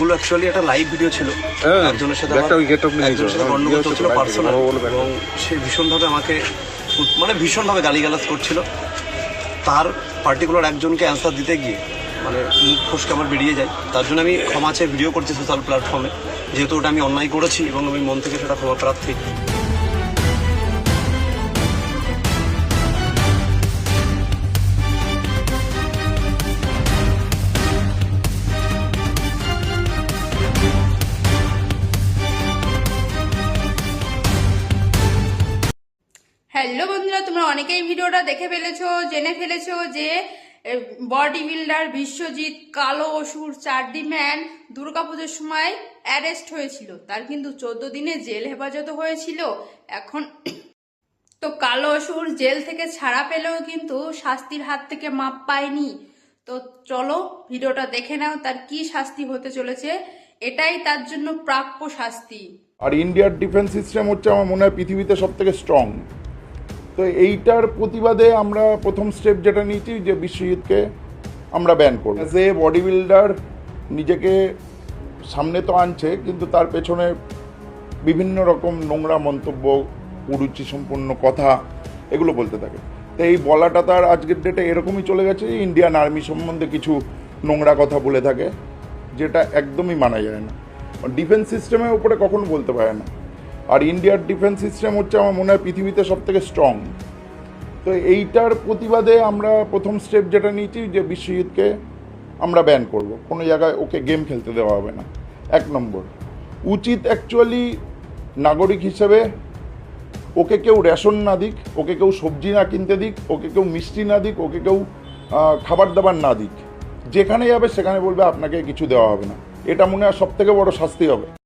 ওগুলো অ্যাকচুয়ালি একটা live video ছিল। হ্যাঁ, একজনের সাথে একজনের সাথে গন্ডগোল ইয়ে চলছিল পার্সোনাল। এবং সে ভীষণভাবে আমাকে মানে ভীষণভাবে গালিগালাজ করছিল। তার পার্টিকুলার একজনকে অ্যান্সার দিতে গিয়ে মানে মুখ ফসকে আমার বেরিয়ে যায়। তার জন্য আমি ক্ষমা চেয়ে ভিডিও করছি সোশ্যাল প্ল্যাটফর্মে যেহেতু ওটা আমি অন্যায় করেছি এবং আমি মন থেকে সেটা ক্ষমা প্রার্থী। হ্যালো বন্ধুরা, তোমরা অনেকেই ভিডিওটা দেখে ফেলেছো, জেনে ফেলেছো যে বডি বিল্ডার বিশ্বজিৎ কালো অসুর চারডি ম্যান দুর্গাপুজোর সময় অ্যারেস্ট হয়েছিল। তার কিন্তু চোদ্দ দিনে জেল হেফাজত হয়েছিল। এখন তো কালো অসুর জেল থেকে ছাড়া পেলেও কিন্তু শাস্তির হাত থেকে মাপ পায়নি। তো চলো ভিডিওটা দেখে নাও, তার কি শাস্তি হতে চলেছে। এটাই তার জন্য প্রাপ্য শাস্তি। আর ইন্ডিয়ার ডিফেন্স সিস্টেম হচ্ছে আমার মনে হয় পৃথিবীতে সব থেকে স্ট্রং তো এইটার প্রতিবাদে আমরা প্রথম স্টেপ যেটা নিয়েছি যে বিশ্বজিৎকে আমরা ব্যান করব। এ বডি বিল্ডার নিজেকে সামনে তো আনছে, কিন্তু তার পেছনে বিভিন্ন রকম নোংরা মন্তব্য কুরুচি সম্পন্ন কথা, এগুলো বলতে থাকে। তো এই বলাটা তার আজকের ডেটে এরকমই চলে গেছে যে ইন্ডিয়ান আর্মি সম্বন্ধে কিছু নোংরা কথা বলে থাকে, যেটা একদমই মানা যায় না। ডিফেন্স সিস্টেমের উপরে কখনো বলতে পারে না। আর ইন্ডিয়ার ডিফেন্স সিস্টেম হচ্ছে আমার মনে হয় পৃথিবীতে সব থেকে স্ট্রং তো এইটার প্রতিবাদে আমরা প্রথম স্টেপ যেটা নিয়েছি যে বিশ্বজিৎকে আমরা ব্যান করব। কোনো জায়গায় ওকে গেম খেলতে দেওয়া হবে না। এক নম্বর, উচিত অ্যাকচুয়ালি নাগরিক হিসেবে ওকে কেউ রেশন না দিক, ওকে কেউ সবজি না কিনতে দিক, ওকে কেউ মিষ্টি না দিক, ওকে কেউ খাবার দাবার না দিক। যেখানে যাবে সেখানে বলবে আপনাকে কিছু দেওয়া হবে না। এটা মনে হয় সব থেকে বড় শাস্তি হবে।